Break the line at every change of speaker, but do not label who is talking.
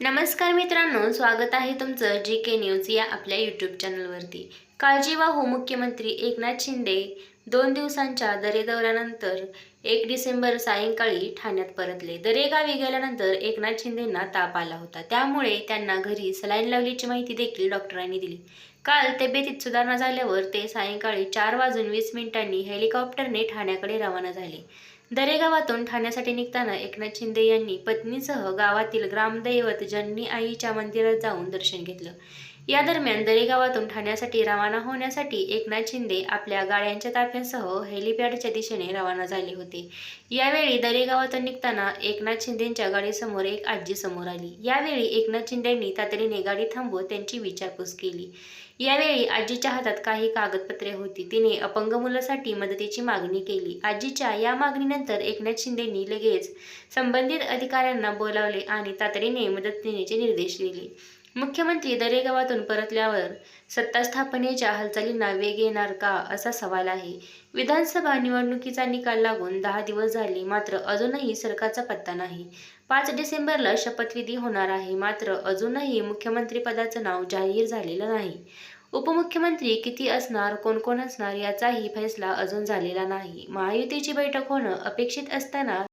नमस्कार मित्रांनो स्वागत आहे तुमचं जी के न्यूज या आपल्या यूट्यूब चॅनलवरती काळजीवाहू मुख्यमंत्री एकनाथ शिंदे दोन दिवसांच्या दरे दौऱ्यानंतर एक डिसेंबर सायंकाळी ठाण्यात परतले. दरेगावी गेल्यानंतर एकनाथ शिंदेंना ताप आला होता. त्यामुळे त्यांना घरी सलाईन लावल्याची माहिती देखील डॉक्टरांनी दिली. काल तब्येतीत सुधारणा झाल्यावर ते सायंकाळी चार वाजून वीस मिनिटांनी हेलिकॉप्टरने ठाण्याकडे रवाना झाले. दरेगावातून ठाण्यासाठी निघताना एकनाथ शिंदे यांनी पत्नीसह गावातील ग्रामदैवत जन्नी आईच्या मंदिरात जाऊन दर्शन घेतलं. या दरम्यान दरेगावातून ठाण्यासाठी रवाना होण्यासाठी एकनाथ शिंदे आपल्या गाड्यांच्या ताफ्यासह हेलिपॅडच्या दिशेने रवाना झाले होते. यावेळी दरेगावातून निघताना एकनाथ शिंदेंच्या गाडीसमोर एक आजी समोर आली. यावेळी एकनाथ शिंदेंनी तातडीने गाडी थांबवत त्यांची विचारपूस केली. यावेळी आजीच्या हातात काही कागदपत्रे होती. तिने अपंग मुलासाठी मदतीची मागणी केली. आजीच्या या मागणीनंतर एकनाथ शिंदेंनी लगेच संबंधित अधिकाऱ्यांना बोलावले आणि तातडीने मदत देण्याचे निर्देश दिले. मुख्यमंत्री दरेगावातून परतल्यावर सत्ता स्थापनेच्या हालचालींना वेग येणार का असा सवाल आहे. विधानसभा निवडणुकीचा निकाल लागून दहा दिवस झाले मात्र अजूनही सरकारचा पत्ता नाही. पाच डिसेंबरला शपथविधी होणार आहे मात्र अजूनही मुख्यमंत्रीपदाचं नाव जाहीर झालेलं नाही. उपमुख्यमंत्री किती असणार कोण कोण असणार याचाही फैसला अजून झालेला नाही. महायुतीची बैठक होणं अपेक्षित असताना